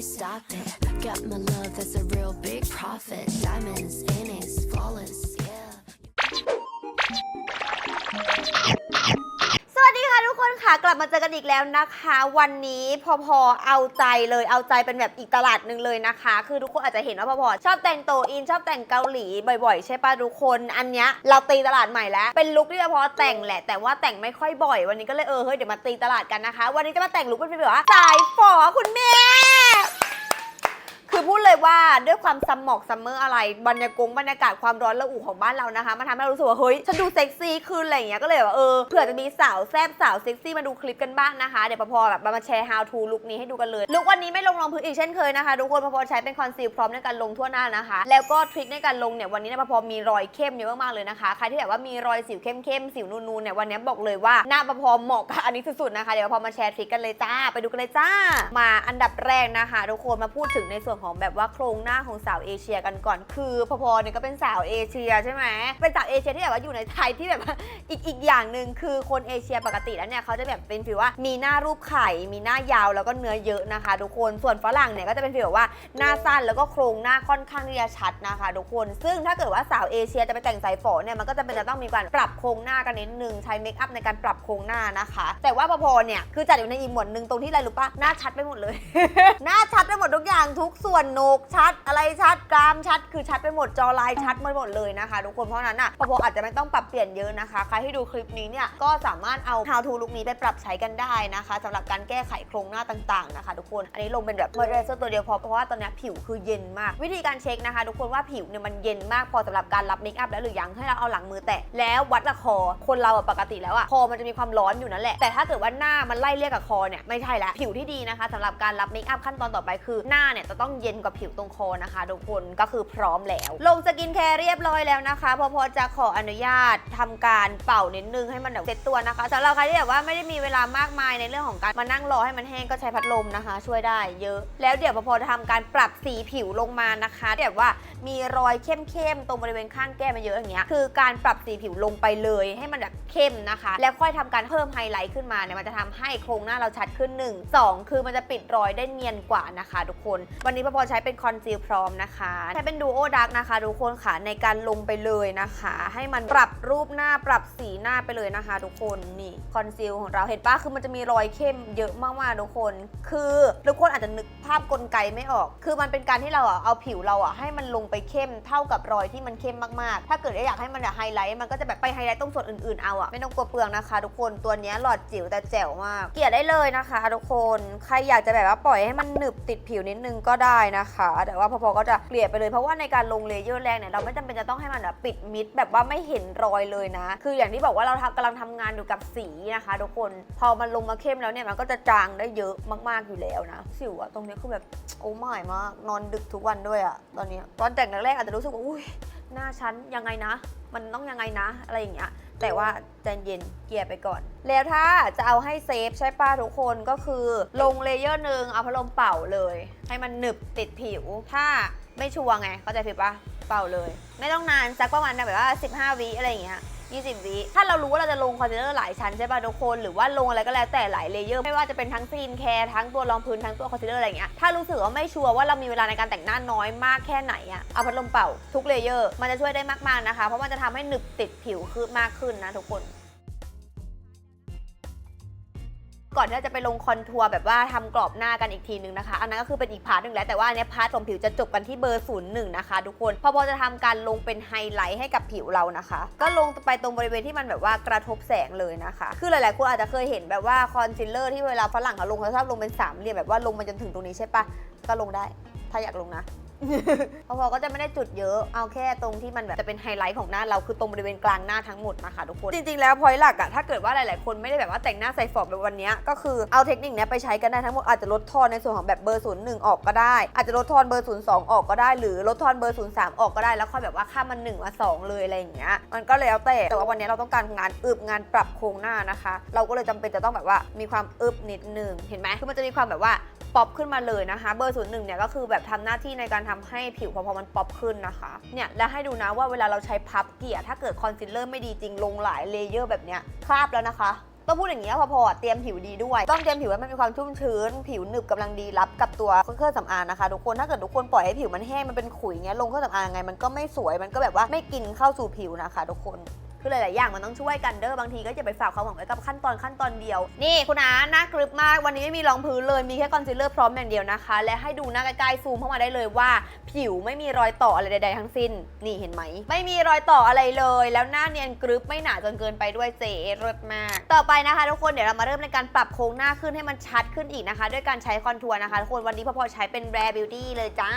stop it. Got my love, that's a real big profit. Diamonds in it, flawless, ค่ะกลับมาเจอกันอีกแล้วนะคะ วันนี้พอพอเอาใจเลยเอาใจเป็นแบบอีกตลาดหนึ่งเลยนะคะ คือทุกคนอาจจะเห็นว่าพอพอชอบแต่งโตอินชอบแต่งเกาหลีบ่อยๆ ใช่ปะทุกคนอันเนี้ยเราตีตลาดใหม่แล้วเป็นลุคที่พอพอแต่งแหละแต่ว่าแต่งไม่ค่อยบ่อย วันนี้ก็เลยเออเฮ้ยเดี๋ยวมาตีตลาดกันนะคะ วันนี้จะมาแต่งลุคเป็นแบบว่าสายฝอคุณแม่ คือพูดเลยว่าด้วยความซัมหมอกซัมเมอร์อะไรบรรยากงบรรยากาศความร้อนระอุของบ้านเรานะคะมันทำให้เรารู้สึกว่าเฮ้ยฉันดูเซ็กซี่ขึ้นอะไรอย่างเงี้ยก็เลยแบบเออเผื่อจะมีสาวแซ่บสาวเซ็กซี่มาดูคลิปกันบ้างนะคะ เดี๋ยวพอพอแบบมาแชร์ how to ลุคนี้ให้ดูกันเลยลุควันนี้ไม่ลงรองพื้นอีกเช่นเคยนะคะทุกคนพอพอใช้เป็นคอนซีลพร้อมในการลงทั่วหน้านะคะ แล้วก็ทริคในการลงเนี่ยวันนี้เนี่ยพอพอมีรอยเข้มเยอะมากๆเลยนะคะใครที่แบบว่ามีรอยสิวเข้มๆสิวนูนๆเนี่ยวันนี้บอกเลยว่าหน้าพอพอเหมาะกับอันนี้สุดๆนะคะเดี๋ยวพอมาแชร์ทริคกันเลยจ้าไปดูกันเลยจ้า มาอันดับแรกนะคะ ทุกคนมาพูดถึงในส่วนของแบบว่าโครงหน้าของสาวเอเชียกันก่อน คือพอพอเนี่ยก็เป็นสาวเอเชียใช่ไหมเป็นสาวเอเชียที่แบบว่าอยู่ในไทยที่แบบว่าอีกอีกอย่างหนึ่งคือคนเอเชียปกติแล้วเนี่ยเขาจะแบบเป็นฟีลว่ามีหน้ารูปไข่มีหน้ายาวแล้วก็เนื้อเยอะนะคะ ทุกคนส่วนฝรั่งเนี่ยก็จะเป็นฟีลแบบว่าหน้าสั้นแล้วก็โครงหน้าค่อนข้างที่จะชัดนะคะทุกคนซึ่งถ้าเกิดว่าสาวเอเชียจะไปแต่งสายฝอเนี่ยมันก็จะเป็นจะต้องมีการปรับโครงหน้ากันนิดนึงใช้เมคอัพในการปรับโครงหน้านะคะ แต่ว่าพอพอเนี่ยคือจัดอยู่ในอีกหมวดหนึ่งตรงที่อะไรรู้ปะหน้าชัดไปหมดเลย หน้าชัดไปหมดทุกอย่างทุกส่วนโหนกชัดอะไรชัดกรามชัด คือชัดไปหมดจอลายชัดไปหมดเลยนะคะทุกคนเพราะนั้นอะพอพออาจจะไม่ต้องปรับเปลี่ยนเยอะนะคะ ใครที่ดูคลิปนี้เนี่ยก็สามารถเอา how to ลุคนี้ไปปรับใช้กันได้นะคะสำหรับการแก้ไขโครงหน้าต่างๆนะคะ ทุกคนอันนี้ลงเป็นแบบ moisturizer ตัวเดียวพอเพราะว่าตอนนี้ผิวคือเย็นมาก วิธีการเช็คนะคะ ทุกคนว่าผิวเนี่ยมันเย็นมากพอสำหรับการรับเมคอัพแล้วหรือยังให้เราเอาหลังมือแตะแล้ววัดกับคอคนเราปกติแล้วอะคอมันจะมีความร้อนอยู่นั่นแหละแต่ถ้าเกิดว่าหน้ามันไล่เรียกกับคอเนี่ยไม่ใช่ละผิวที่ดีนะคะสำหรับการรับเมคอัพขั้นตอนต่อไปคือหน้าเนี่ยจะต้องเย็นกว่าผิวตรงคอนะคะทุกคนก็คือพร้อมแล้ว ลงสกินแคร์เรียบร้อยแล้วนะคะ พอพอจะขออนุญาตทำการเป่านิดนึงให้มันแบบเซ็ตตัวนะคะสำหรับใครที่แบบว่าไม่ได้มีเวลามากมายในเรื่องของการมานั่งรอให้มันแห้งก็ใช้พัดลมนะคะ ช่วยได้เยอะ แล้วเดี๋ยวพอพอจะทำการปรับสีผิวลงมานะคะแบบว่ามีรอยเข้มๆตรงบริเวณข้างแก้มมาเยอะอย่างเงี้ยคือการปรับสีผิวลงไปเลยให้มันแบบเข้มนะคะ แล้วค่อยทำการเพิ่มไฮไลท์ขึ้นมาเนี่ยมันจะทำให้โครงหน้าเราชัดขึ้น 1 2 คือมันจะปิดรอยได้เนียนกว่านะคะ ทุกคนวันนี้พอพอใช้เป็นคอนซีลพร้อมนะคะ ใช้เป็นดูโอดักนะคะทุกคนค่ะในการลงไปเลยนะคะ ให้มันปรับรูปหน้าปรับสีหน้าไปเลยนะคะ ทุกคนนี่คอนซีลของเราเห็นปะคือมันจะมีรอยเข้มเยอะมากๆทุกคน คือทุกคนอาจจะนึกภาพกลไกไม่ออก คือมันเป็นการที่เราอะเอาผิวเราอะให้มันลงไปเข้มเท่ากับรอยที่มันเข้มมากๆ ถ้าเกิดอยากให้มันไฮไลท์มันก็จะแบบไปไฮไลท์ตรงส่วนอื่นๆเอาอะไม่ต้องกลัวเปลืองนะคะทุกคนตัวนี้หลอดจิ๋วแต่แจ๋วมากเกลี่ยได้เลยนะคะ ทุกคนใครอยากจะแบบว่าปล่อยให้มันหนึบติดผิวนิดนึงก็ได้นะคะ แต่ว่าพอๆก็จะเกลี่ยไปเลยเพราะว่าในการลงเลเยอร์แรกเนี่ยเราไม่จำเป็นจะต้องให้มันแบบปิดมิดแบบว่าไม่เห็นรอยเลยนะ คืออย่างที่บอกว่าเราทำกำลังทำงานอยู่กับสีนะคะทุกคนพอมันลงมาเข้มแล้วเนี่ยมันก็จะจางได้เยอะมากๆอยู่แล้วนะสิวอะตรงนี้คือแบบโอ้ไม่มากนอนดึกทุกวันด้วยอะตอนนี้ตอนแต่งแรกๆอาจจะรู้สึกว่าอุ้ยหน้าฉันยังไงนะ มันต้องยังไงนะ อะไรอย่างเงี้ย แต่ว่าใจเย็นเกลี่ยไปก่อน แล้วถ้าจะเอาให้เซฟใช่ป้าทุกคนก็คือลงเลเยอร์หนึ่งเอาพัดลมเป่าเลย ให้มันหนึบติดผิว ถ้าไม่ชัวร์ไงเข้าใจผิดปะเป่าเลย ไม่ต้องนานสักประมาณแบบว่า 15 วิอะไรอย่างเงี้ย 20 วิถ้าเรารู้ว่าเราจะลงคอนซีลเลอร์หลายชั้นใช่ป่ะทุกคน หรือว่าลงอะไรก็แล้วแต่หลายเลเยอร์ ไม่ว่าจะเป็นทั้งซีนแคร์ทั้งตัวรองพื้นทั้งตัวคอนซีลเลอร์อะไรเงี้ย ถ้ารู้สึกว่าไม่ชัวร์ว่าเรามีเวลาในการแต่งหน้าน้อยมากแค่ไหนอะเอาพัดลมเป่าทุกเลเยอร์มันจะช่วยได้มากๆนะคะ เพราะมันจะทำให้หนึบติดผิวคืบมากขึ้นนะทุกคน ก่อนที่เราจะไปลงคอนทัวร์แบบว่าทำกรอบหน้ากันอีกทีนึงนะคะ อันนั้นก็คือเป็นอีกพาร์ทหนึ่งแล้วแต่ว่าอันนี้พาร์ทของผิวจะจบกันที่เบอร์ศูนย์หนึ่งนะคะทุกคนพอพอจะทำการลงเป็นไฮไลท์ให้กับผิวเรานะคะ ก็ลงไปตรงบริเวณที่มันแบบว่ากระทบแสงเลยนะคะ คือหลายๆคนอาจจะเคยเห็นแบบว่าคอนซีลเลอร์ที่เวลาฝรั่งเขาลงเขาชอบลงเป็นสามเหลี่ยมแบบว่าลงมาจนถึงตรงนี้ใช่ปะก็ลงได้ ถ้าอยากลงนะ พอพอก็จะไม่ได้จุดเยอะ เอาแค่ตรงที่มันแบบจะเป็นไฮไลท์ของหน้าเราคือตรงบริเวณกลางหน้าทั้งหมดนะคะทุกคน จริงๆ แล้วพอยหลักอะถ้าเกิดว่าหลายๆ คนไม่ได้แบบว่าแต่งหน้าใส่ฟอบแบบวันนี้ก็คือเอาเทคนิคนี้ไปใช้กันได้ทั้งหมดอาจจะลดทอนในส่วนของแบบเบอร์ศูนย์หนึ่งออกก็ได้ อาจจะลดทอนเบอร์ศูนย์สองออกก็ได้ หรือลดทอนเบอร์ศูนย์สามออกก็ได้แล้วค่อยแบบว่าข้ามมันหนึ่งมาสองเลยอะไรอย่างเงี้ย มันก็แล้วแต่ แต่ว่าวันนี้เราต้องการงานอึบงานปรับโครงหน้านะคะ เราก็เลยจำเป็นจะต้องแบบว่ามีความอึบนิดนึง เห็นไหมคือมันจะมีความแบบว่า ป๊อปขึ้นมาเลยนะคะ เบอร์ศูนย์หนึ่งเนี่ยก็คือแบบทำหน้าที่ในการทำให้ผิวพอพอมันป๊อปขึ้นนะคะ เนี่ยแล้วให้ดูนะว่าเวลาเราใช้พับเกลี่ยถ้าเกิดคอนซีลเลอร์ไม่ดีจริงลงหลายเลเยอร์แบบเนี้ยคราบแล้วนะคะต้องพูดอย่างนี้พอพอเตรียมผิวดีด้วย ต้องเตรียมผิวให้มันมีความชุ่มชื้น ผิวหนึบกำลังดีรับกับตัวเครื่องสำอางนะคะทุกคนถ้าเกิดทุกคนปล่อยให้ผิวมันแห้งมันเป็นขุยเงี้ยลงเครื่องสำอางไงมันก็ไม่สวยมันก็แบบว่าไม่กินเข้าสู่ผิวนะคะ ทุกคน คือหลาย ๆ อย่างมันต้องช่วยกันเด้อบางทีก็จะไปฝากความหวังไว้กับขั้นตอนขั้นตอนเดียว นี่คุณอาหน้ากรึบมากวันนี้ไม่มีรองพื้นเลยมีแค่คอนซีลเลอร์พร้อมอย่างเดียวนะคะ และให้ดูหน้าใกล้ๆซูมเข้ามาได้เลยว่า ผิวไม่มีรอยต่ออะไรใด ๆ ทั้งสิ้น นี่เห็นไหม ไม่มีรอยต่ออะไรเลย แล้วหน้าเนียนกรึบไม่หนาจนเกินไปด้วยเจ๊รสมาก ต่อไปนะคะ ทุกคนเดี๋ยวเรามาเริ่มในการปรับโครงหน้าขึ้นให้มันชัดขึ้นอีกนะคะ ด้วยการใช้คอนทัวร์นะคะทุกคนวันนี้พอพอใช้เป็นแบร์บิวตี้เลยจ้า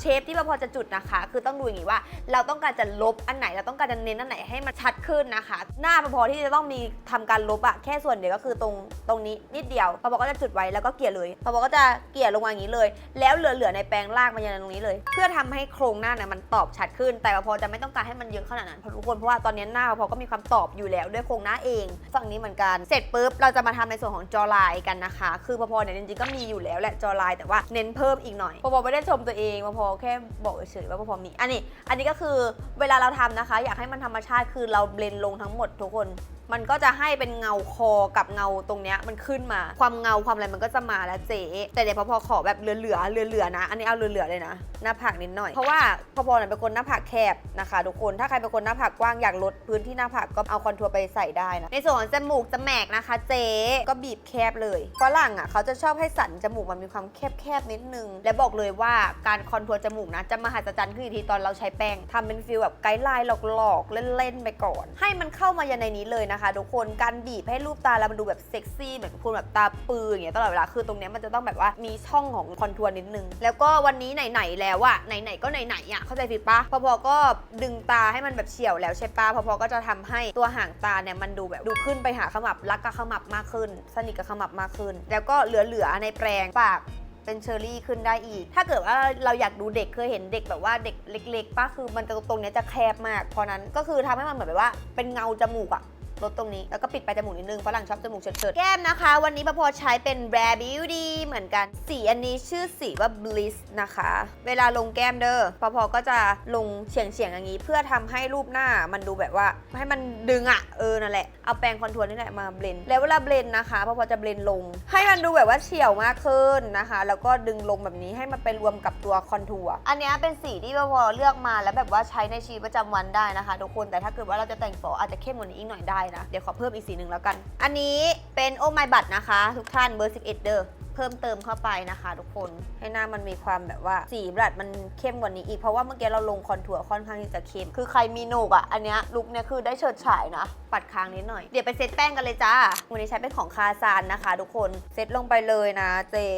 เชฟที่พอพอจะจุดนะคะ คือต้องดูอย่างนี้ว่า เราต้องการจะลบอันไหนเราต้องการจะเน้นอันไหนให้มันชัดขึ้นนะคะ หน้าพอที่จะต้องมีทำการลบอะแค่ส่วนเดียวก็คือตรงตรงนี้นิดเดียวพอพอก็จะจุดไว้แล้วก็เกลี่ยเลยพอพอก็จะเกลี่ยลงมาอย่างนี้เลย แล้วเหลือๆในแปรงลากมายันตรงนี้เลย เพื่อทำให้โครงหน้าเนี่ยมันตอบชัดขึ้น แต่พอจะไม่ต้องการให้มันเยอะขนาดนั้นเพราะทุกคนเพราะว่าตอนนี้หน้าพอก็มีความตอบอยู่แล้วด้วยโครงหน้าเองฝั่งนี้เหมือนกันเสร็จปุ๊บเราจะมาทำในส่วนของจอลน์กันนะคะ คือพอๆเนี่ยจริงๆก็มีอยู่แล้วแหละจอลน์แต่ว่าเน้นเพิ่มอีกหน่อยพอๆไม่ได้ชมตัวเองพอแค่บอกเฉยๆว่าพอมีอันนี้ อันนี้ก็คือเวลาเราทำนะคะ อยากให้มันธรรมชาติคือเราเบลนลงทั้งหมดทุกคน มันก็จะให้เป็นเงาคอกับเงาตรงเนี้ยมันขึ้นมา ความเงาความอะไรมันก็จะมาแล้วเจ๊แต่เดี๋ยวพอพอขอแบบเหลือๆเหลือๆนะ อันนี้เอาเหลือๆเลยนะหน้าผากนิดหน่อยเพราะว่าพอพอเนี่ยเป็นคนหน้าผากแคบนะคะทุกคนถ้าใครเป็นคนหน้าผากกว้างอยากลดพื้นที่หน้าผากก็เอาคอนทัวร์ไปใส่ได้นะในส่วนของจมูกจแมกนะคะ เจ๊ก็บีบแคบเลยฝรั่งอะเขาจะชอบให้สันจมูกมันมีความแคบๆนิดนึงและบอกเลยว่าการคอนทัวร์จมูกนะจะมหัศจรรย์ขึ้นอีกทีตอนเราใช้แป้งทำเป็นฟิลแบบไกด์ไลน์หลอกๆเล่นๆไปก่อน ให้มันเข้ามายันในนี้เลยนะคะคะทุกคนการบีบให้รูปตาเรามันดูแบบเซ็กซี่เหมือนคุณแบบตาปืออย่างเงี้ยตลอดเวลาคือตรงเนี้ยมันจะต้องแบบว่ามีช่องของคอนทัวร์นิดนึง แล้วก็วันนี้ไหนๆแล้วอะไหนๆก็ไหนๆอะเข้าใจผิดปะพอพอก็ดึงตาให้มันแบบเฉียวแล้วใช่ปะพอพอก็จะทำให้ตัวห่างตาเนี่ยมันดูแบบดูขึ้นไปหาขมับรักกับขมับมากขึ้น สนิทกับขมับมากขึ้น แล้วก็เหลือๆในแปรงปากเป็นเชอร์รี่ขึ้นได้อีก ถ้าเกิดว่าเราอยากดูเด็กเคยเห็นเด็กแบบว่าเด็กเล็กๆป้าคือมันจะตรงเนี้ยจะแคบมาก เพราะนั้นก็คือทำให้มันเหมือนแบบว่าเป็นเงาจมูกอะ ลดตรงนี้ แล้วก็ปิดปลายจมูกนิดนึงฝรั่งชอบจมูกเฉิดๆแก้มนะคะ วันนี้พอพอใช้เป็น Rare Beauty เหมือนกัน สีอันนี้ชื่อสีว่า Bliss นะคะ เวลาลงแก้มเด้อพอพอก็จะลงเฉียงเฉียงๆอย่างนี้ เพื่อทำให้รูปหน้ามันดูแบบว่า ให้มันดึงอะเออนั่นแหละเอาแปรงคอนทัวร์นี่แหละมาเบลนแล้วเวลาเบลนนะคะพอพอจะเบลนลง ให้มันดูแบบว่าเฉียวมากขึ้นนะคะ แล้วก็ดึงลงแบบนี้ให้มันไปรวมกับตัวคอนทัวร์อันนี้เป็นสีที่พอพอเลือกมาแล้วแบบว่าใช้ในชีวิตประจำวันได้นะคะทุกคนแต่ถ้าเกิดว่าเราจะแต่งฝออาจจะเข้มกว่านี้อีกหน่อยได้นะ เดี๋ยวขอเพิ่มอีกสีหนึ่งแล้วกัน อันนี้เป็นโอไมบัตนะคะ ทุกท่านเบอร์ 11 เด้อ เพิ่มเติมเข้าไปนะคะ ทุกคนให้หน้ามันมีความแบบว่าสีบลัดมันเข้มกว่านี้อีกเพราะว่าเมื่อกี้เราลงคอนทัวร์ค่อนข้างที่จะเข้มคือใครมีโหนกอะอันเนี้ยลุคเนี้ยคือได้เฉิดฉายนะ ปัดค้างนิดหน่อยเดี๋ยวไปเซตแป้งกันเลยจ้าวันนี้ใช้เป็นของคาซานนะคะ ทุกคนเซตลงไปเลยนะ เจ๊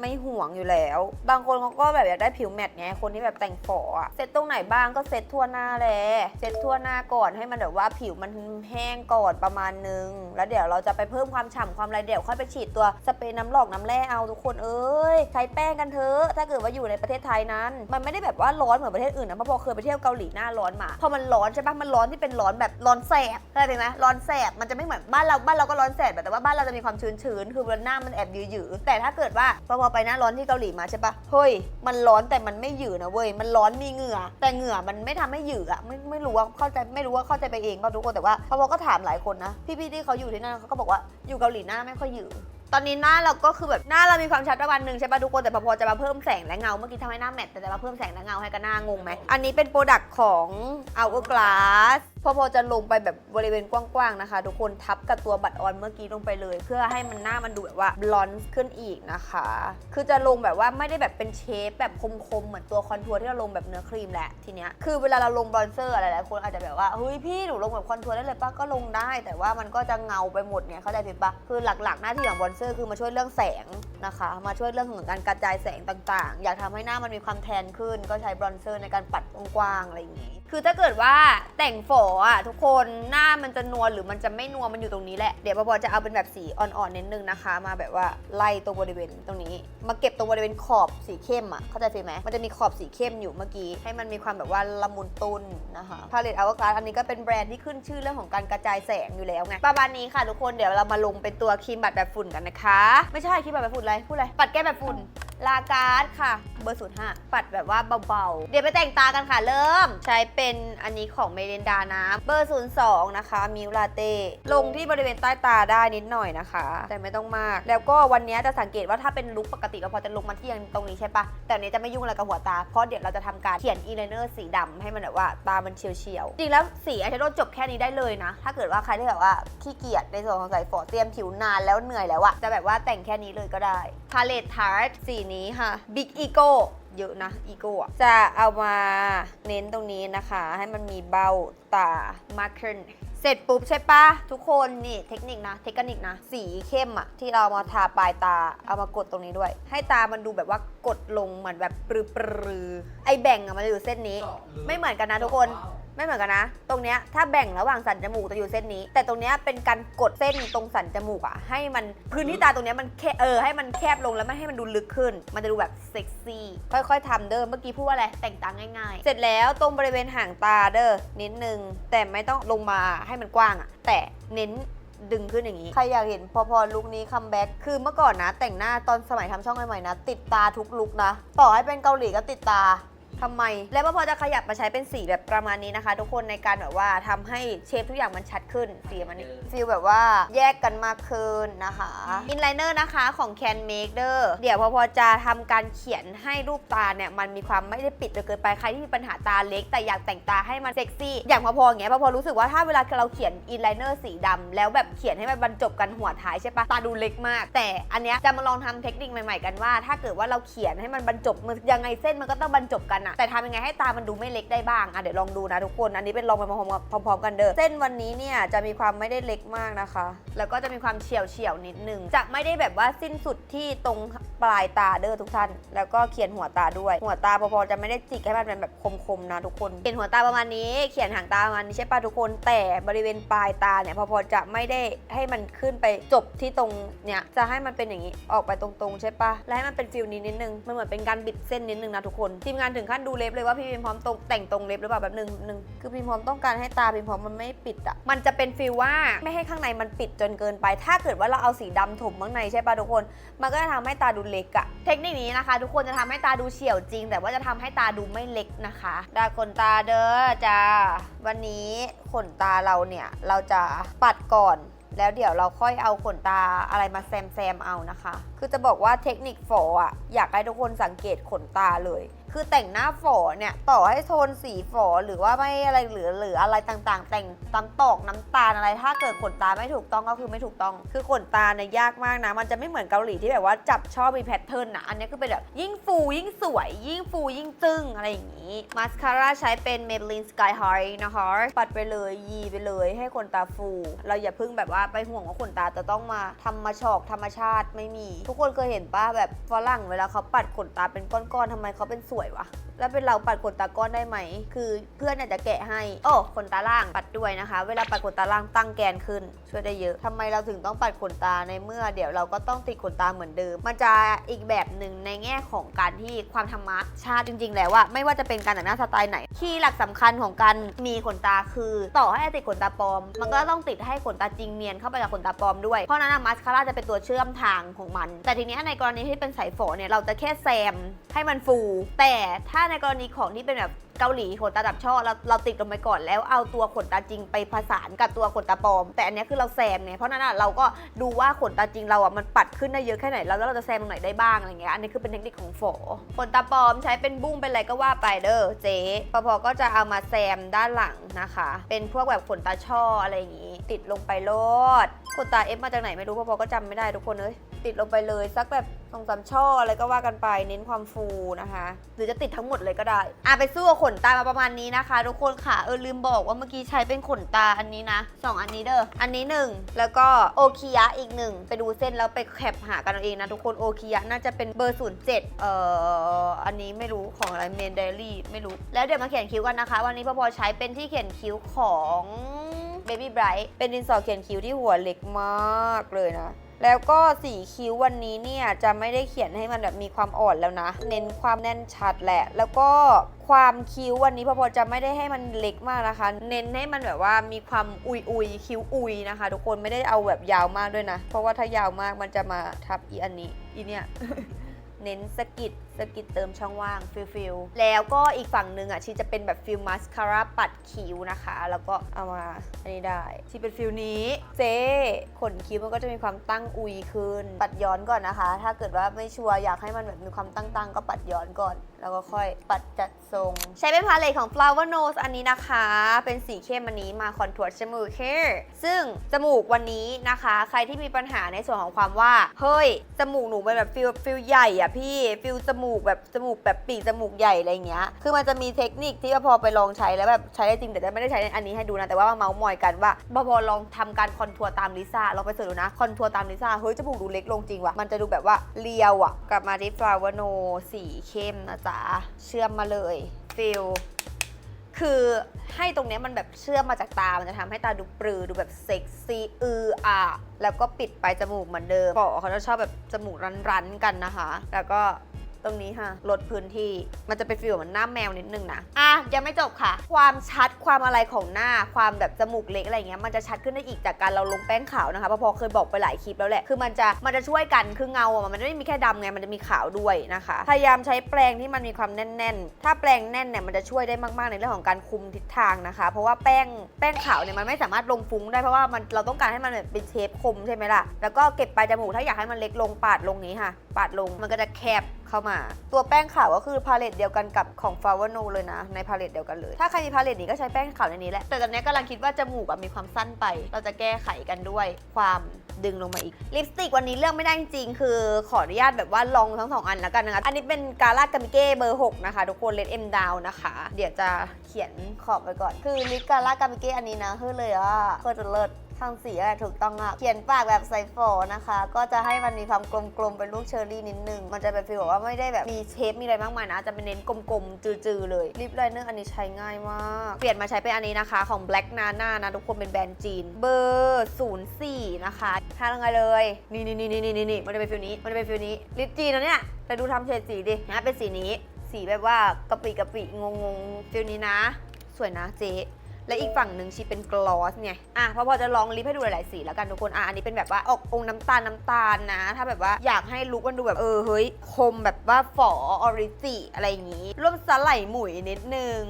ไม่ห่วงอยู่แล้ว บางคนเขาก็แบบอยากได้ผิวแมตต์ไงคนที่แบบแต่งฝออะเซตตรงไหนบ้างก็เซตทั่วหน้าแหละเซตทั่วหน้าก่อนให้มันแบบว่าผิวมันแห้งก่อนประมาณนึง แล้วเดี๋ยวเราจะไปเพิ่มความฉ่ำความอะไรเดี๋ยวค่อยไปฉีดตัวสเปรย์น้ำหลอกน้ำแร่เอาทุกคนเอ้ยใช้แป้งกันเถอะถ้าเกิดว่าอยู่ในประเทศไทยนั้น มันไม่ได้แบบว่าร้อนเหมือนประเทศอื่นนะเพราะพอเคยไปเที่ยวเกาหลีหน้าร้อนมาพอมันร้อนใช่ปะมันร้อนที่เป็นร้อนแบบร้อนแสบเข้าใจไหมร้อนแสบมันจะไม่เหมือนบ้านเราบ้านเราก็ร้อนแสบแต่ว่าบ้านเราจะมีความชื้นๆคือหน้ามันแอบหยืดๆแต่ถ้าเกิดว่าพอไปหน้าร้อนที่เกาหลีมาใช่ปะเฮ้ยมันร้อนแต่มันไม่หยืดนะเว้ยมันร้อนมีเหงื่อ แต่เหงื่อมันไม่ทำให้หยืดอะไม่ไม่รู้ว่าเข้าใจไม่รู้ว่าเข้าใจไปเองป่ะทุกคนแต่ว่าพอพอก็ถามหลายคนนะพี่ๆที่เขาอยู่ที่นั่นเขาก็บอกว่าอยู่เกาหลีหน้าไม่ค่อยยืด ตอนนี้หน้าเราก็คือแบบหน้าเรามีความชัดประมาณหนึ่งใช่ปะทุกคนแต่พอจะมาเพิ่มแสงและเงาเมื่อกี้ทำให้หน้าแมตแต่จะมาเพิ่มแสงและเงาให้กันหน้างงไหมอันนี้เป็นโปรดักต์ของ Hourglass พอพอจะลงไปแบบบริเวณกว้างๆนะคะ ทุกคนทับกับตัวบัตรออนเมื่อกี้ลงไปเลย เพื่อให้มันหน้ามันดูแบบว่าบลอนซ์ขึ้นอีกนะคะ คือจะลงแบบว่าไม่ได้แบบเป็นเชฟแบบคมๆ เหมือนตัวคอนทัวร์ที่เราลงแบบเนื้อครีมแหละทีเนี้ยคือเวลาเราลงบลอนเซอร์อะไรหลายคนอาจจะแบบว่าเฮ้ยพี่หนูลงแบบคอนทัวร์ได้เลยปะก็ลงได้ แต่ว่ามันก็จะเงาไปหมดเนี่ยเข้าใจผิดปะคือหลักๆ หน้าที่ของบลอนเซอร์คือมาช่วยเรื่องแสงนะคะ มาช่วยเรื่องของการกระจายแสงต่างๆ อยากทำให้หน้ามันมีความแทนขึ้น ก็ใช้บลอนเซอร์ในการปัดกว้างๆอะไรอย่างงี้ คือถ้าเกิดว่าแต่งฝออะทุกคนหน้ามันจะนวลหรือมันจะไม่นวลมันอยู่ตรงนี้แหละ เดี๋ยวปอปอจะเอาเป็นแบบสีอ่อนๆนิดนึงนะคะ มาแบบว่าไล่ตรงบริเวณตรงนี้ มาเก็บตรงบริเวณขอบสีเข้มอะเข้าใจฟิลไหมมันจะมีขอบสีเข้มอยู่เมื่อกี้ ให้มันมีความแบบว่าละมุนตุนนะคะพาเลตอวกาศอันนี้ก็เป็นแบรนด์ที่ขึ้นชื่อเรื่องของการกระจายแสงอยู่แล้วไงประมาณนี้ค่ะทุกคนเดี๋ยวเรามาลงเป็นตัวครีมบัดแบบฝุ่นกันนะคะ ไม่ใช่ครีมบัดแบบฝุ่นอะไรพูดอะไรปัดแก้แบบฝุ่น ลาการ์ดค่ะ เบอร์ศูนย์ห้าปัดแบบว่าเบาๆ เดี๋ยวไปแต่งตากันค่ะ เริ่ม ใช้เป็นอันนี้ของเมเรนดานะเบอร์ศูนย์สองนะคะ มิวลาเต้ ลงที่บริเวณใต้ตาได้นิดหน่อยนะคะ แต่ไม่ต้องมาก แล้วก็วันนี้จะสังเกตว่าถ้าเป็นลุคปกติเราพอจะลงมาที่ยังตรงนี้ใช่ปะแต่อันนี้จะไม่ยุ่งอะไรกับหัวตา เพราะเดี๋ยวเราจะทำการเขียนอีไลเนอร์สีดำให้มันแบบว่าตามันเฉียวๆ จริงแล้วสีอายแชโดว์จบแค่นี้ได้เลยนะ ถ้าเกิดว่าใครที่แบบว่าขี้เกียจในส่วนของสายฝอเตรียมผิวนานแล้วเหนื่อยแล้วอะจะแบบว่าแต่งแค่นี้เลยก็ได้พาเลตทาร์ตสีนี้ค่ะ Big Ego เยอะนะอีโก้อะจะเอามาเน้นตรงนี้นะคะ ให้มันมีเบ้าตามากขึ้น เสร็จปุ๊บใช่ปะทุกคนนี่เทคนิคนะ เทคนิคนะ สีเข้มอะที่เรามาทาปลายตาเอามากดตรงนี้ด้วย ให้ตามันดูแบบว่ากดลงเหมือนแบบปรือๆไอแบ่งอะมันจะอยู่เส้นนี้ ไม่เหมือนกันนะทุกคน ไม่เหมือนกันนะ ตรงเนี้ยถ้าแบ่งระหว่างสันจมูกจะอยู่เส้นนี้ แต่ตรงเนี้ยเป็นการกดเส้นตรงสันจมูกอะให้มันพื้นที่ตาตรงเนี้ยมันแคเออให้มันแคบลงแล้วไม่ให้มันดูลึกขึ้น มันจะดูแบบเซ็กซี่ค่อยๆทำเด้อเมื่อกี้พูดว่าอะไรแต่งตาง่าย ๆ เสร็จแล้วตรงบริเวณห่างตาเด้อนิดนึงแต่ไม่ต้องลงมาให้มันกว้างอะแต่เน้นดึงขึ้นอย่างนี้ ใครอยากเห็นพอพอลุคนี้คัมแบ็กคือเมื่อก่อนนะ แต่งหน้าตอนสมัยทำช่องใหม่ๆนะ ติดตาทุกลุคนะ ต่อให้เป็นเกาหลีก็ติดตา ทำไม แล้วพอจะขยับมาใช้เป็นสีแบบประมาณนี้นะคะ ทุกคนในการแบบว่าทำให้เชฟทุกอย่างมันชัดขึ้นสีมันนี่ฟีลแบบว่าแยกกันมากขึ้นนะคะอินไลเนอร์นะคะของ Can Make เด้อเดี๋ยวพอพอจะทำการเขียนให้รูปตาเนี่ยมันมีความไม่ได้ปิดจนเกินไปใครที่มีปัญหาตาเล็ก แต่อยากแต่งตาให้มันเซ็กซี่อย่างพอพออย่างเงี้ยพอพอรู้สึกว่าถ้าเวลาเราเขียนอินไลเนอร์สีดำแล้วแบบเขียนให้มันบรรจบกันหัวท้ายใช่ปะตาดูเล็กมาก แต่อันเนี้ยจะมาลองทำเทคนิคใหม่ๆกันว่า ถ้าเกิดว่าเราเขียนให้มันบรรจบมันยังไงเส้นมันก็ต้องบรรจบกันอะแต่ทำยังไงให้ตามันดูไม่เล็กได้บ้างอะเดี๋ยวลองดูนะทุกคน อันนี้เป็นลองไปพร้อมๆกันเด้อเส้นวันนี้เนี่ยจะมีความไม่ได้เล็กมากนะคะ แล้วก็จะมีความเฉียวเฉียวนิดนึงจะไม่ได้แบบว่าสิ้นสุดที่ตรงปลายตาเด้อทุกท่าน แล้วก็เขียนหัวตาด้วย หัวตาพอๆจะไม่ได้จิกให้มันเป็นแบบคมๆนะทุกคนเขียนหัวตาประมาณนี้ เขียนหางตาประมาณนี้ใช่ปะทุกคน แต่บริเวณปลายตาเนี่ยพอๆจะไม่ได้ให้มันขึ้นไปจบที่ตรงเนี่ยจะให้มันเป็นอย่างนี้ออกไปตรงๆ ใช่ปะแล้วให้มันเป็นฟิลนี้นิดนึงมันเหมือนเป็นการบิดเส้นนิดนึงนะทุกคนทีมงานถึงขั้นดูเล็บเลยว่าพี่พิมพร้อมตรงแต่งตรงเล็บหรือเปล่าแบบหนึงหนึ่งคือพิมพร้อมต้องการให้ตาพิมพร้อมมันไม่ปิดอะมันจะเป็นฟิลว่าไม่ให้ข้างในมันปิดจนเกินไป ถ้าเกิดว่าเราเอาสีดำถมข้างในใช่ป่ะทุกคน มันก็จะทำให้ตาดูเล็กอะเทคนิคนี้นะคะ ทุกคนจะทำให้ตาดูเฉียวจริง แต่ว่าจะทำให้ตาดูไม่เล็กนะคะดาขนตาเด้อจ้าวันนี้ขนตาเราเนี่ยเราจะปัดก่อนแล้วเดี๋ยวเราค่อยเอาขนตาอะไรมาแซมแซมเอานะคะ คือจะบอกว่าเทคนิคฝออะอยากให้ทุกคนสังเกตขนตาเลย คือแต่งหน้าฝอเนี่ยต่อให้โทนสีฝอหรือว่าไม่อะไรหรือหรืออะไรต่างๆ แต่งน้ำตอกน้ำตาลอะไร ถ้าเกิดขนตาไม่ถูกต้องก็คือไม่ถูกต้อง คือขนตาเนี่ยยากมากนะ มันจะไม่เหมือนเกาหลีที่แบบว่าจับชอบมีแพทเทิร์นนะอันนี้คือเป็นแบบยิ่งฟูยิ่งสวย ยิ่งฟูยิ่งจึ้งอะไรอย่างนี้มาสคาร่าใช้เป็น Maybelline Sky High นะคะปัดไปเลยยีไปเลย ให้ขนตาฟู เราอย่าเพิ่งแบบว่าไปห่วงว่าขนตาจะต้องมาทำมาชอกธรรมชาติไม่มี ทุกคนเคยเห็นป้าแบบฝรั่งเวลาเขาปัดขนตาเป็นก้อนๆทำไมเขาเป็นสวยวะแล้วเป็นเราปัดขนตาก้อนได้ไหม คือเพื่อนเนี่ยจะแกะให้ โอ้ขนตาล่างปัดด้วยนะคะ เวลาปัดขนตาล่างตั้งแกนขึ้น ช่วยได้เยอะทำไมเราถึงต้องปัดขนตาในเมื่อ เดี๋ยวเราก็ต้องติดขนตาเหมือนเดิม มันจะอีกแบบหนึ่งในแง่ของการที่ความธรรมะชาติจริง ๆ แล้วว่าไม่ว่าจะเป็นการแต่งหน้าสไตล์ไหนที่หลักสำคัญของการมีขนตาคือ ต่อให้ติดขนตาปลอม มันก็ต้องติดให้ขนตาจริงเนียนเข้าไปกับขนตาปลอมด้วย เพราะนั้นมาสคาร่าจะเป็นตัวเชื่อมทางของมัน แต่ทีนี้ในกรณีที่เป็นสายฝอเนี่ยเราจะแค่แซมให้มันฟู แต่แต่ถ้าในกรณีของที่เป็นแบบเกาหลีขนตาดับช่อเราเราติดลงไปก่อนแล้วเอาตัวขนตาจริงไปผสานกับตัวขนตาปลอม แต่อันนี้คือเราแซมไงเพราะนั้นอะเราก็ดูว่าขนตาจริงเราอะมันปัดขึ้นได้เยอะแค่ไหนแล้วแล้วเราจะแซมตรงไหนได้บ้างอะไรเงี้ยอันนี้คือเป็นเทคนิคของฝอขนตาปลอมใช้เป็นบุ้งเป็นอะไรก็ว่าไปเด้อเจ๊พอพอก็จะเอามาแซมด้านหลังนะคะ เป็นพวกแบบขนตาช่ออะไรอย่างงี้ ติดลงไปโลดขนตาเอฟมาจากไหนไม่รู้พอพอก็จำไม่ได้ทุกคนเอ้ย ติดลงไปเลยสักแบบสองสามช่ออะไรก็ว่ากันไปเน้นความฟูนะคะ หรือจะติดทั้งหมดเลยก็ได้อะไปสู้กับขนตามาประมาณนี้นะคะ ทุกคนค่ะเออลืมบอกว่าเมื่อกี้ใช้เป็นขนตาอันนี้นะสองอันนี้เด้ออันนี้หนึ่งแล้วก็โอคิยะอีกหนึ่งไปดูเส้นแล้วไปแคปหากันเอาเองนะทุกคนโอคิยะน่าจะเป็นเบอร์ศูนย์เจ็ดเอ่ออันนี้ไม่รู้ของอะไรเมนเดลี่ไม่รู้ แล้วเดี๋ยวมาเขียนคิ้วกันนะคะ วันนี้พอพอใช้เป็นที่เขียนคิ้วของ Baby Bright เป็นดินสอเขียนคิ้วที่หัวเล็กมากเลยนะ แล้วก็สีคิ้ววันนี้เนี่ยจะไม่ได้เขียนให้มันแบบมีความอ่อนแล้วนะ เน้นความแน่นชัดแหละ แล้วก็ความคิ้ววันนี้พอพอจะไม่ได้ให้มันเล็กมากนะคะ เน้นให้มันแบบว่ามีความอุยอุยคิ้วอุยนะคะ ทุกคนไม่ได้เอาแบบยาวมากด้วยนะ เพราะว่าถ้ายาวมากมันจะมาทับอีอันนี้อีเนี่ยเน้นสกิดสกิดเติมช่องว่างฟิลฟิลแล้วก็อีกฝั่งหนึ่งอะชีจะเป็นแบบฟิลมาสคาร่าปัดคิ้วนะคะ แล้วก็เอามาอันนี้ได้ชีเป็นฟิลนี้เจ๊ขนคิ้วมันก็จะมีความตั้งอุยขึ้น ปัดย้อนก่อนนะคะ ถ้าเกิดว่าไม่ชัวร์อยากให้มันแบบมีความตั้งๆ ก็ปัดย้อนก่อน แล้วก็ค่อยปัดจัดทรง ใช้เป็นพาเลตของ Flower Nose อันนี้นะคะ เป็นสีเข้มอันนี้มาคอนทัวร์จมูกแค่ซึ่งจมูกวันนี้นะคะ ใครที่มีปัญหาในส่วนของความว่าเฮ้ยจมูกหนูเป็นแบบฟิลฟิลใหญ่อะพี่ฟิลจมูกูกแบบจมูกแบบปีกจมูกใหญ่อะไรเงี้ย คือมันจะมีเทคนิคที่พอไปลองใช้แล้วแบบใช้ได้จริงแต่ไม่ได้ใช้ในอันนี้ให้ดูนะ แต่ว่ามาเมาส์มอยกันว่าพอลองทำการคอนทัวร์ตามลิซ่าเราไปเสิร์ชดูนะคอนทัวร์ตามลิซ่าเฮ้ยจมูกดูเล็กลงจริงว่ะมันจะดูแบบว่าเรียวอะกลับมาที่ Flower No สีเข้มนะจ๊ะเชื่อมมาเลยฟิลคือให้ตรงเนี้ยมันแบบเชื่อมมาจากตา มันจะทำให้ตาดูปรือดูแบบเซ็กซี่อืออะแล้วก็ปิดปลายจมูกเหมือนเดิมปอเขาจะชอบแบบจมูกรันๆกันนะคะ แล้วก็ ตรงนี้ค่ะ ลดพื้นที่มันจะเป็นฟีลเหมือนหน้าแมวนิดนึงนะอะยังไม่จบค่ะ ความชัดความอะไรของหน้าความแบบจมูกเล็กอะไรเงี้ยมันจะชัดขึ้นได้อีกจากการเราลงแป้งขาวนะคะเพราะพอเคยบอกไปหลายคลิปแล้วแหละคือมันจะมันจะช่วยกันคือเงาอะมันไม่ได้มีแค่ดำไงมันจะมีขาวด้วยนะคะ พยายามใช้แปรงที่มันมีความแน่น ๆ ถ้าแปรงแน่นเนี่ยมันจะช่วยได้มากๆในเรื่องของการคุมทิศทางนะคะ เพราะว่าแป้งแป้งขาวเนี่ยมันไม่สามารถลงฟุ้งได้เพราะว่ามันเราต้องการให้มันเป็นเชฟคมใช่ไหมล่ะแล้วก็เก็บปลายจมูกถ้าอยากให้มันเล็กลงปาดลงนี้ค่ะ ปาดลงมันก็จะแคบ เข้ามา ตัวแป้งขาวก็คือพาเลตเดียวกันกับของ f l o w e r No เลยนะ ในพาเลตเดียวกันเลย ถ้าใครมีพาเลตนี้ก็ใช้แป้งขาวในนี้แหละ แต่ตอนนี้กำลังคิดว่าจมูกอะมีความสั้นไป เราจะแก้ไขกันด้วยความดึงลงมาอีก ลิปสติกวันนี้เลือกไม่ได้จริงๆ คือขออนุญาตแบบว่าลองทั้งสองอันแล้วกันนะคะ อันนี้เป็นกาลากามิเก้เบอร์ 6 นะคะทุกคนเลดเอ็มดาวนะคะ เดี๋ยวจะเขียนขอบไปก่อน คือลิปกาลากามิเก้อันนี้นะคือเลยอะโคตรเลิศ ทำสีอะไรถูกต้องอะเขียนปากแบบใส่ฝอนะคะ ก็จะให้มันมีความกลมๆเป็นลูกเชอร์รี่นิดนึง มันจะเป็นฟีลแบบว่าไม่ได้แบบมีเชฟมีอะไรมากมายนะ จะเป็นเน้นกลมๆ จืดๆ เลยลิปไลเนอร์อันนี้ใช้ง่ายมาก เปลี่ยนมาใช้เป็นอันนี้นะคะของ Black Nana นะทุกคนเป็นแบรนด์จีน เบอร์04นะคะทายังไงเลย นี่นี่นี่นี่นี่นี่มันจะเป็นฟีลนี้ มันจะเป็นฟีลนี้ ลิปจีนนะเนี่ย แต่ดูทำเฉดสีดินะเป็นสีนี้ สีแบบว่ากะปิกะปิงงงๆฟีลนี้นะ สวยนะเจ๊ และอีกฝั่งหนึ่งชีเป็นกลอสไงอะพอพอจะลองลิปให้ดูหลายๆสีแล้วกันทุกคนอะอันนี้เป็นแบบว่าออกองน้ำตาลน้ำตาลนะ ถ้าแบบว่าอยากให้ลุคมันดูแบบเออเฮ้ยคมแบบว่าฝอออริจิอะไรอย่างงี้ร่วมสไลด์หมุยนิดนึง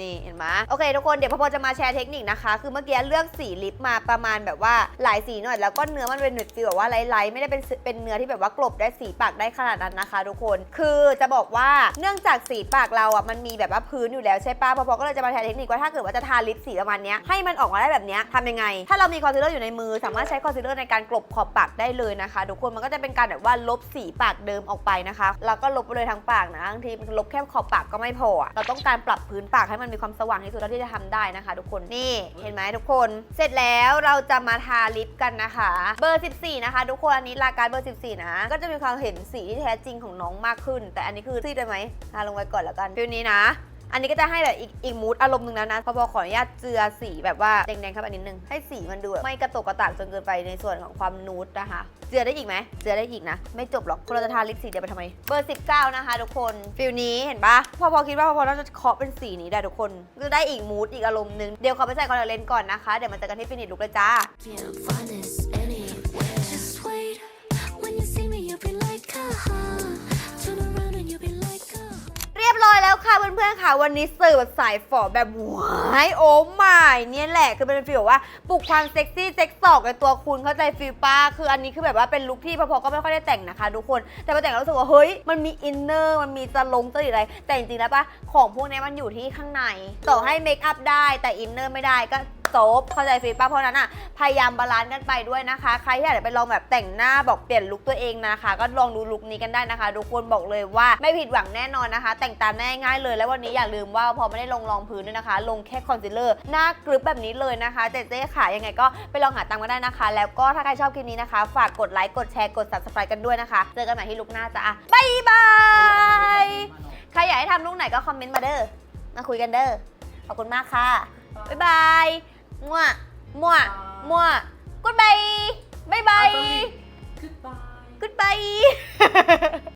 นี่เห็นไหมโอเคทุกคนเดี๋ยวพอพอจะมาแชร์เทคนิคนะคะ คือเมื่อกี้เลือกสีลิปมาประมาณแบบว่าหลายสีหน่อย แล้วก็เนื้อมันเป็นนื้อฟีลแบบว่าไลท์ๆไม่ได้เป็นเป็นเนื้อที่แบบว่ากลบได้สีปากได้ขนาดนั้นนะคะ ทุกคนคือจะบอกว่าเนื่องจากสีปากเราอะมันมีแบบว่าพื้นอยู่แล้วใช่ปะพอพอก็เลยจะมาแชร์เทคนิคว่าถ้าเกิดว่าจะทาลิปสีประมาณนี้ให้มันออกมาได้แบบนี้ทำยังไง ถ้าเรามีคอนซีลเลอร์อยู่ในมือ สามารถใช้คอนซีลเลอร์ในการกลบขอบปากได้เลยนะคะทุกคนมันก็จะเป็นการแบบว่าลบสีปากเดิมออกไปนะคะแล้วก็ลบไปเลยทั้งปากนะบางทีลบแค่ขอบปากก็ไม่พอเราต้องการปรับพื้นปากให้มันมีความสว่างที่สุดเท่าที่จะทำได้นะคะ ทุกคนนี่เห็นไหมทุกคน เสร็จแล้วเราจะมาทาลิปกันนะคะ เบอร์ 14 นะคะ ทุกคนอันนี้ลาการเบอร์ 14 นะ ก็จะมีความเห็นสีที่แท้จริงของน้องมากขึ้น แต่อันนี้คือซีดได้ไหมทาลงไปก่อนแล้วกันฟิลนี้นะ อันนี้ก็จะให้แบบอีกอีกมูดอารมณ์หนึ่งแล้วนะพอพอขออนุญาตเจือสีแบบว่าแดงๆเข้าไปนิดนึงให้สีมันดูแบบไม่กระตกกระตากจนเกินไปในส่วนของความนูดนะคะ เจือได้อีกไหมเจือได้อีกนะ ไม่จบหรอกคนเราจะทาลิปสีเดียวไปทำไมเบอร์ 19 นะคะ ทุกคนฟิลนี้เห็นปะพอพอคิดว่าพอพอเราจะเคาะเป็นสีนี้ได้ทุกคนก็ได้อีกมูดอีกอารมณ์หนึ่งเดี๋ยวขอไปใส่คอนแทคเลนส์ก่อนนะคะเดี๋ยวมาเจอกันที่ฟินิชลุกเลยจ้า ค่ะเพื่อนๆค่ะ วันนี้เสิร์ฟสายฝอแบบหวายโอ้ไม่เนี่ยแหละคือเป็นฟีลแบบว่าปลุกความเซ็กซี่เซ็กสอกในตัวคุณเข้าใจฟีลป้า คืออันนี้คือแบบว่าเป็นลุคที่พอพอก็ไม่ค่อยได้แต่งนะคะทุกคนแต่พอแต่งแล้วรู้สึกว่าเฮ้ยมันมีอินเนอร์มันมีจะลงจะอะไร แต่จริงๆแล้วปะของพวกนี้มันอยู่ที่ข้างใน ต่อให้เมคอัพได้แต่อินเนอร์ไม่ได้ก็ จบเข้าใจฟีป้าเพราะนั้นอะพยายามบาลานซ์กันไปด้วยนะคะ ใครที่อยากจะไปลองแบบแต่งหน้าบอกเปลี่ยนลุคตัวเองนะคะ ก็ลองดูลุคนี้กันได้นะคะทุกคนบอกเลยว่าไม่ผิดหวังแน่นอนนะคะ แต่งตามง่ายเลย แล้ววันนี้อย่าลืมว่าพอไม่ได้ลงรองพื้นด้วยนะคะ ลงแค่คอนซีลเลอร์หน้ากรึบแบบนี้เลยนะคะเจ๊เจ๊ขายังไงก็ไปลองหาตังค์มาได้นะคะ แล้วก็ถ้าใครชอบคลิปนี้นะคะ ฝากกดไลค์กดแชร์กด subscribe กันด้วยนะคะเจอกันใหม่ที่ลุคหน้าจ้ะบายบายใครอยากให้ทำลุคไหนก็คอมเมนต์มาเด้อมาคุยกันเด้อขอบคุณมากค่ะบ๊ายบาย มั่วมั่วมั่วกูดบายบายบาย Goodbye. Goodbye